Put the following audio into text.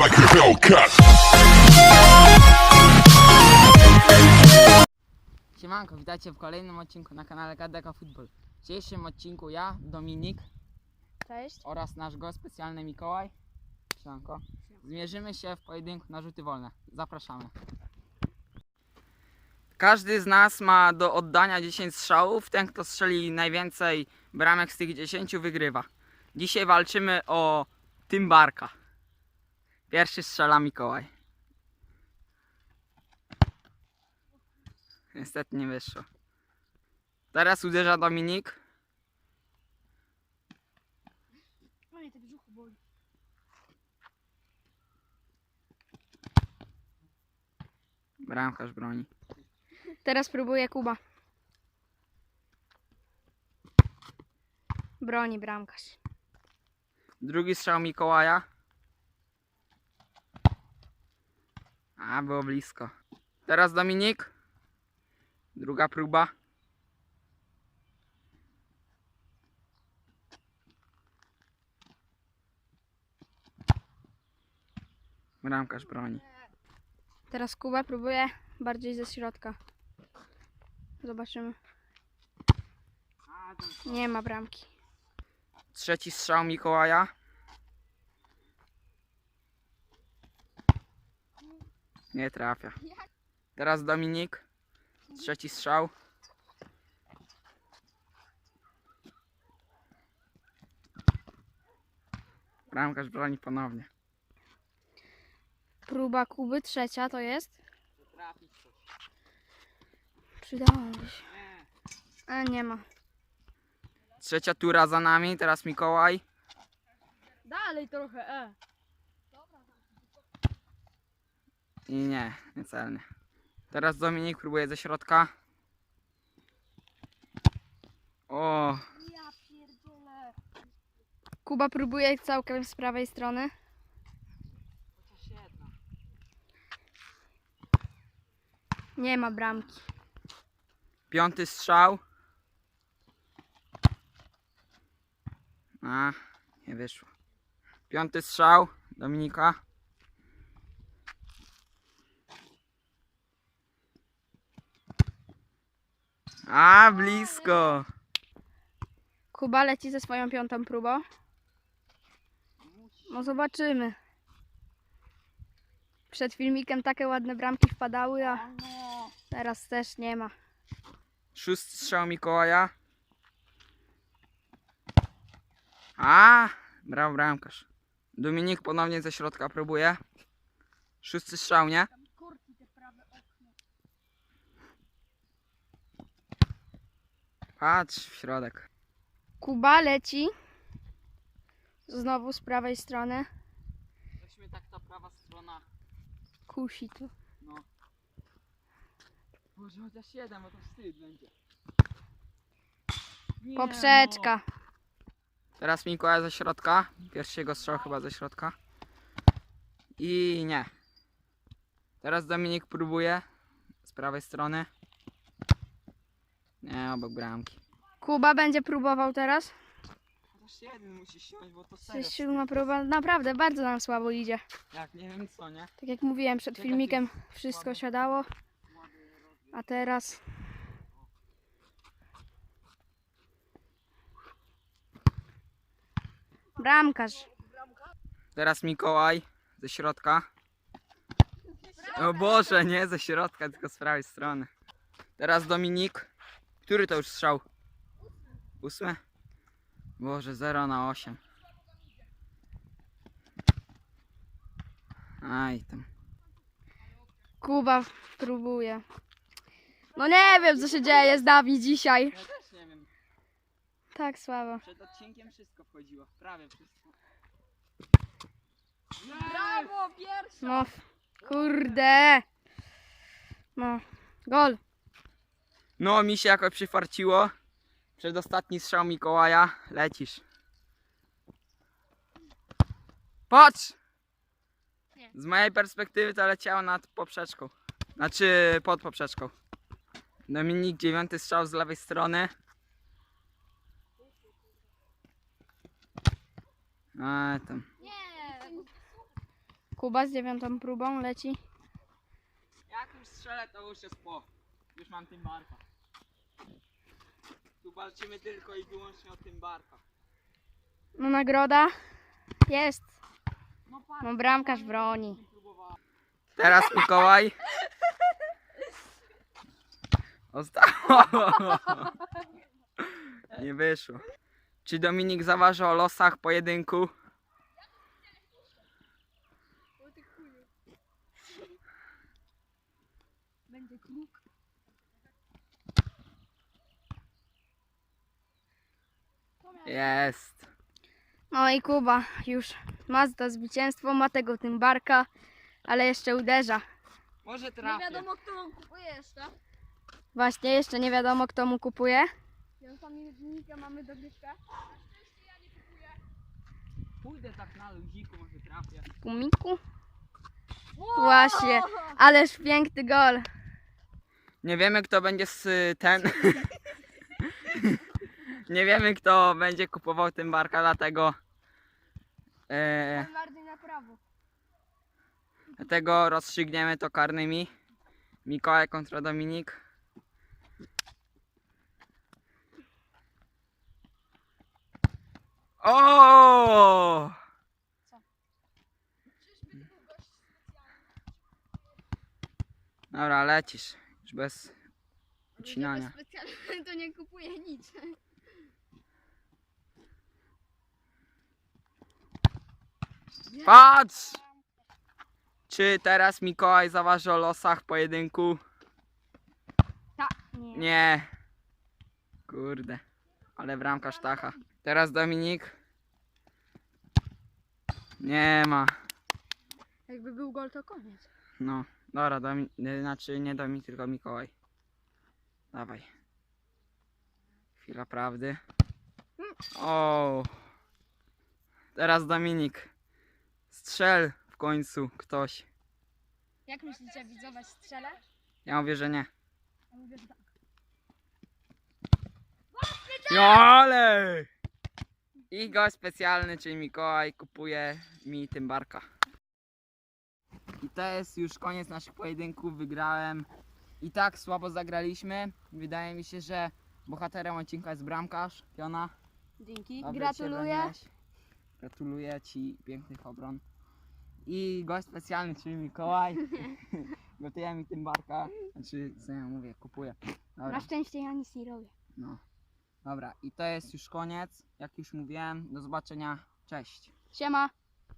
like a Hellcat. Siemanko, witajcie w kolejnym odcinku na kanale KDK Football. W dzisiejszym odcinku ja, Dominik Cześć. oraz nasz gość specjalny Mikołaj Siemanko, zmierzymy się w pojedynku na rzuty wolne. Zapraszamy. Każdy z nas ma do oddania 10 strzałów. Ten, kto strzeli najwięcej bramek z tych 10 wygrywa. Dzisiaj walczymy o Tymbarka. Pierwszy strzela Mikołaj. Niestety nie wyszło. Teraz uderza Dominik. Tak brzuchu boli. Bramkarz broni. Teraz próbuje Kuba. Broni bramkarz. Drugi strzał Mikołaja. A, było blisko. Teraz Dominik. Druga próba. Bramkarz broni. Teraz Kuba próbuje bardziej ze środka. Zobaczymy. Nie ma bramki. Trzeci strzał Mikołaja. Nie trafia. Teraz Dominik. Trzeci strzał. Bramkarz broni ponownie. Próba Kuby, trzecia to jest. Przydałoby się. A nie ma. Trzecia tura za nami, teraz Mikołaj. Dalej trochę, e. I nie, niecelnie. Teraz Dominik próbuje ze środka. O, Ja pierdzielę. Kuba próbuje całkiem z prawej strony. Nie ma bramki. piąty strzał. A, nie wyszło. Piąty strzał Dominika. A, blisko. Kuba leci ze swoją piątą próbą. No zobaczymy. Przed filmikiem takie ładne bramki wpadały, a teraz też nie ma. Szósty strzał Mikołaja. A, brawo bramkarz. Dominik ponownie ze środka próbuje. Szósty strzał, nie? Patrz w środek. Kuba leci. Znowu z prawej strony. Weźmy tak ta prawa strona. Kusi to. No. Może chociaż jeden, bo to wstyd będzie. Nie, Poprzeczka. No. Teraz Mikołaj ze środka. Pierwszy jego strzał chyba ze środka. I nie. Teraz Dominik próbuje z prawej strony. Nie, obok bramki. Kuba będzie próbował teraz. Chociaż jeden musi siąść, bo to To jest siódma próba. Naprawdę bardzo nam słabo idzie. Jak nie wiem co, nie? Tak jak mówiłem przed Czekaj, filmikiem, wszystko siadało. A teraz bramkarz. Teraz Mikołaj ze środka. O Boże, nie ze środka, tylko z prawej strony. Teraz Dominik. Który to już strzał? Ósmy? Boże, 0 na 8. Aj tam. Kuba próbuje. No nie wiem co się dzieje z nami dzisiaj. Ja też nie wiem. Tak słabo. Przed odcinkiem wszystko wchodziło. Prawie wszystko. Brawo, pierwsza! No, kurde. No, gol. No, mi się jakoś przyfarciło. Przedostatni strzał Mikołaja. Lecisz. Patrz! Z mojej perspektywy to leciało nad poprzeczką. Znaczy pod poprzeczką. Dominik, dziewiąty strzał z lewej strony. A tam. Nie. Kuba z dziewiątą próbą leci. Jak już strzelę, to już jest po. Już mam tym barka. Tu walczymy tylko i wyłącznie o tym barka. No nagroda jest. No patrz, No bramkarz broni. Teraz Mikołaj. Zostało. Nie wyszło. Czy Dominik zaważy o losach pojedynku? Będzie kruk. Jest. No i Kuba już ma to zwycięstwo, ma tego Tymbarka, ale jeszcze uderza. Może trafię. kto on kupuje jeszcze. Właśnie jeszcze nie wiadomo kto mu kupuje. Piąta minutnika mamy dogrywkę. Pójdę tak na luziku, może trafię. Kumiku? Właśnie, ależ piękny gol. Nie wiemy kto będzie z ten. Nie wiemy kto będzie kupował tym barka, dlatego. E, Bardziej na prawo. dlatego rozstrzygniemy to karnymi. Mikołaj kontra Dominik. O! Dobra, lecisz. Już bez ucinania. Specjalnie to nie kupuje nic. Patrz! Czy teraz Mikołaj zaważy o losach pojedynku? Ta, nie. Nie. Kurde. Ale bramka sztacha. Teraz Dominik. Nie ma. Jakby był gol to koniec. No. Dobra, Domi... nie, znaczy nie Dominik, tylko Mikołaj. Dawaj. Chwila prawdy. O. Teraz Dominik. Strzel w końcu ktoś. Jak myślicie widzowie strzelę? Ja mówię, że nie. Ja mówię, że tak. No ale! I gość specjalny, czyli Mikołaj, kupuje mi tym barka. I to jest już koniec naszych pojedynków. Wygrałem. I tak słabo zagraliśmy. Wydaje mi się, że bohaterem odcinka jest bramkarz, Piona. Dzięki. Dobrze Gratuluję. broniłeś. Gratuluję Ci pięknych obron. I gość specjalny, czyli Mikołaj. Gotuje mi tym barka. Znaczy, co ja mówię, kupuję. Dobra. Na szczęście ja nic nie robię. No. Dobra, i to jest już koniec. Jak już mówiłem, do zobaczenia. Cześć. Siema.